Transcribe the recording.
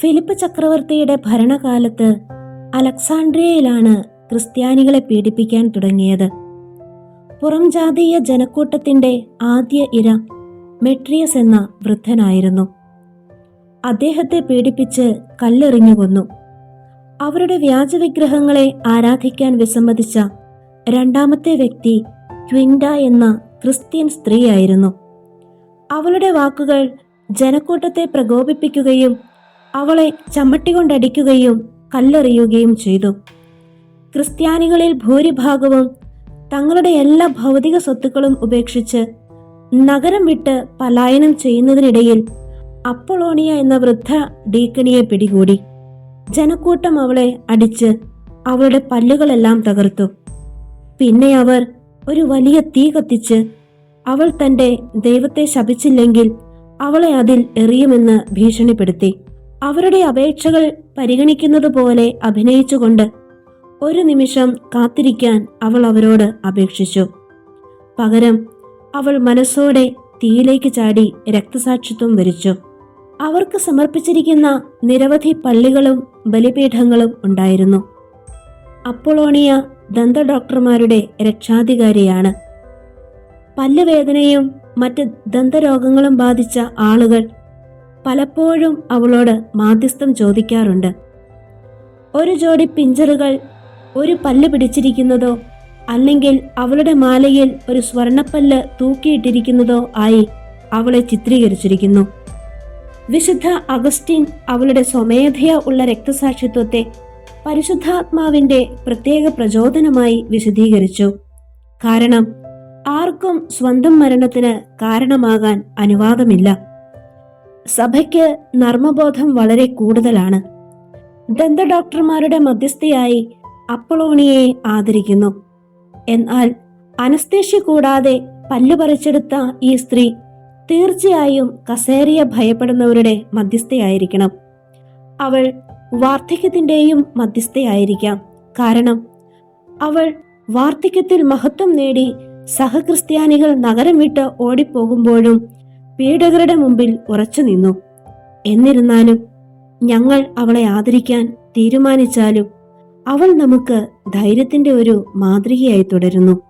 Philip ചക്രവർത്തിയുടെ ഭരണകാലത്ത് അലക്സാണ്ട്രിയയിലാണ് ക്രിസ്ത്യാനികളെ പീഡിപ്പിക്കാൻ തുടങ്ങിയത്. പുറംജാതീയ ജനക്കൂട്ടത്തിന്റെ ആദ്യ ഇര മെട്രിയസ് എന്ന വൃദ്ധനായിരുന്നു. അദ്ദേഹത്തെ പീഡിപ്പിച്ച് കല്ലെറിഞ്ഞു കൊന്നു. അവരുടെ വ്യാജവിഗ്രഹങ്ങളെ ആരാധിക്കാൻ വിസമ്മതിച്ച രണ്ടാമത്തെ വ്യക്തി ക്വിൻഡ എന്ന ക്രിസ്ത്യൻ സ്ത്രീയായിരുന്നു. അവളുടെ വാക്കുകൾ ജനക്കൂട്ടത്തെ പ്രകോപിപ്പിക്കുകയും അവളെ ചമ്മട്ടി കൊണ്ടടിക്കുകയും കല്ലെറിയുകയും ചെയ്തു. ക്രിസ്ത്യാനികളിൽ ഭൂരിഭാഗവും തങ്ങളുടെ എല്ലാ ഭൗതിക സ്വത്തുക്കളും ഉപേക്ഷിച്ച് നഗരം വിട്ട് പലായനം ചെയ്യുന്നതിനിടയിൽ അപ്പൊളോണിയ എന്ന വൃദ്ധ ഡീക്കണിയെ പിടികൂടി. ജനക്കൂട്ടം അവളെ അടിച്ച് അവളുടെ പല്ലുകളെല്ലാം തകർത്തു. പിന്നെ അവർ ഒരു വലിയ തീ കത്തിച്ച് അവൾ തന്റെ ദൈവത്തെ ശപിച്ചില്ലെങ്കിൽ അവളെ അതിൽ എറിയുമെന്ന് ഭീഷണിപ്പെടുത്തി. അവരുടെ അപേക്ഷകൾ പരിഗണിക്കുന്നത് പോലെ അഭിനയിച്ചുകൊണ്ട് ഒരു നിമിഷം കാത്തിരിക്കാൻ അവൾ അവരോട് അപേക്ഷിച്ചു. പകരം അവൾ മനസ്സോടെ തീയിലേക്ക് ചാടി രക്തസാക്ഷിത്വം വരിച്ചു. അവർക്ക് സമർപ്പിച്ചിരിക്കുന്ന നിരവധി പള്ളികളും ബലിപീഠങ്ങളും ഉണ്ടായിരുന്നു. അപ്പോളോണിയ ദന്ത ഡോക്ടർമാരുടെ രക്ഷാധികാരിയാണ്. പല്ലുവേദനയും മറ്റ് ദന്തരോഗങ്ങളും ബാധിച്ച ആളുകൾ പലപ്പോഴും അവളോട് മാധ്യസ്ഥം ചോദിക്കാറുണ്ട്. ഒരു ജോഡി പിഞ്ചറുകൾ ഒരു പല്ല് പിടിച്ചിരിക്കുന്നതോ അല്ലെങ്കിൽ അവളുടെ മാലയിൽ ഒരു സ്വർണപ്പല്ല് തൂക്കിയിട്ടിരിക്കുന്നതോ ആയി അവളെ ചിത്രീകരിച്ചിരിക്കുന്നു. വിശുദ്ധ അഗസ്റ്റിൻ അവളുടെ സ്വമേധയാ ഉള്ള രക്തസാക്ഷിത്വത്തെ പരിശുദ്ധാത്മാവിന്റെ പ്രത്യേക പ്രചോദനമായി വിശദീകരിച്ചു. കാരണം ആർക്കും സ്വന്തം മരണത്തിന് കാരണമാകാൻ അനുവാദമില്ല. സഭയ്ക്ക് നർമ്മബോധം വളരെ കൂടുതലാണ്. ദന്ത ഡോക്ടർമാരുടെ മധ്യസ്ഥയായി അപ്പളോണിയെ ആദരിക്കുന്നു. എന്നാൽ അനസ്തേഷ്യ കൂടാതെ പല്ലു പറിച്ചെടുത്ത ഈ സ്ത്രീ തീർച്ചയായും കസേരയെ ഭയപ്പെടുന്നവരുടെ മധ്യസ്ഥയായിരിക്കണം. അവൾ വാർദ്ധക്യത്തിന്റെയും മധ്യസ്ഥയായിരിക്കാം. കാരണം അവൾ വാർദ്ധക്യത്തിൽ മഹത്വം നേടി സഹക്രിസ്ത്യാനികൾ നഗരം വിട്ട് ഓടിപ്പോകുമ്പോഴും പീഡകരുടെ മുമ്പിൽ ഉറച്ചു നിന്നു. എന്നിരുന്നാലും ഞങ്ങൾ അവളെ ആദരിക്കാൻ തീരുമാനിച്ചാലും അവൾ നമുക്ക് ധൈര്യത്തിന്റെ ഒരു മാതൃകയായി തുടരുന്നു.